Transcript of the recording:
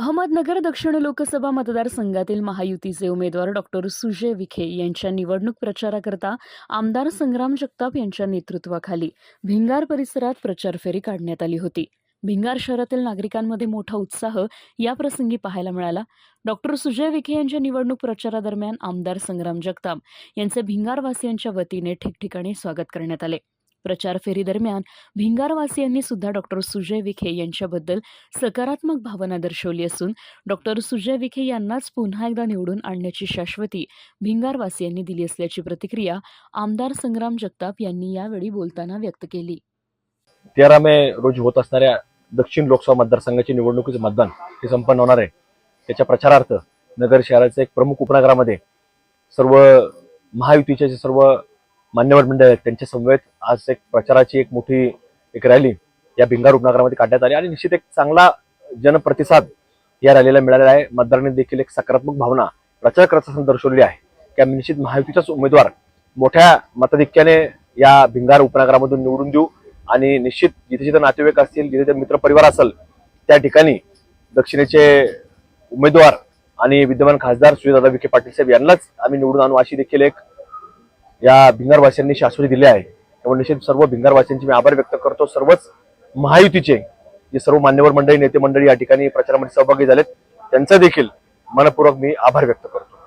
अहमदनगर दक्षिण लोकसभा मतदारसंघातील महायुतीचे उमेदवार डॉक्टर सुजय विखे यांच्या निवडणूक प्रचाराकरता आमदार संग्राम जगताप यांच्या नेतृत्वाखाली भिंगार परिसरात प्रचार फेरी काढण्यात आली होती. भिंगार शहरातील नागरिकांमध्ये मोठा उत्साह या प्रसंगी पाहायला मिळाला. डॉक्टर सुजय विखे यांच्या निवडणूक प्रचारादरम्यान आमदार संग्राम जगताप यांचे भिंगारवासियांच्या वतीने ठिकठिकाणी स्वागत करण्यात आले. प्रचार फेरीदरम्यान भिंगारवासियांनी सुद्धा डॉक्टर सुजय विखे यांच्याबद्दल सकारात्मक भावना दर्शवली असून डॉक्टर सुजय विखे यांनाच पुन्हा एकदा निवडून आणण्याची शाश्वती भिंगारवासियांनी दिली असल्याची प्रतिक्रिया आमदार संग्राम जगताप यांनी यावेळी बोलताना व्यक्त केली. तेरा मे रोजी होत असणाऱ्या दक्षिण लोकसभा मतदारसंघाची निवडणुकीचे मतदान हे संपन्न होणार आहे. त्याच्या प्रचारार्थ नगर शहराचे एक प्रमुख उपनगरामध्ये सर्व महायुतीचे जे सर्व मान्यवर मंडळ आहेत त्यांच्या समवेत आज एक प्रचाराची एक मोठी एक रॅली या भिंगार उपनगरामध्ये काढण्यात आली आणि निश्चित एक चांगला जनप्रतिसाद या रॅलीला मिळालेला आहे. मतदारांनी देखील एक सकारात्मक भावना प्रचार करत असताना दर्शवली आहे. की आम्ही निश्चित महायुतीचाच उमेदवार मोठ्या मताधिक्याने या भिंगार उपनगरामधून निवडून देऊ आणि निश्चित जिथे जिथे नातेवाईक असतील जिथे जिथे मित्रपरिवार असेल त्या ठिकाणी दक्षिणेचे उमेदवार आणि विद्यमान खासदार सुजयदादा विखे पाटील साहेब यांनाच आम्ही निवडून आणू अशी देखील एक या भिंगारवासियांनी शाश्वती दिली आहे. त्यामुळे निश्चित सर्व भिंगारवासियांचे मी आभार व्यक्त करतो. सर्वच महायुतीचे जे सर्व मान्यवर मंडळी नेते मंडळी या ठिकाणी प्रचारामध्ये सहभागी झालेत त्यांचा देखील मनपूर्वक मी आभार व्यक्त करतो.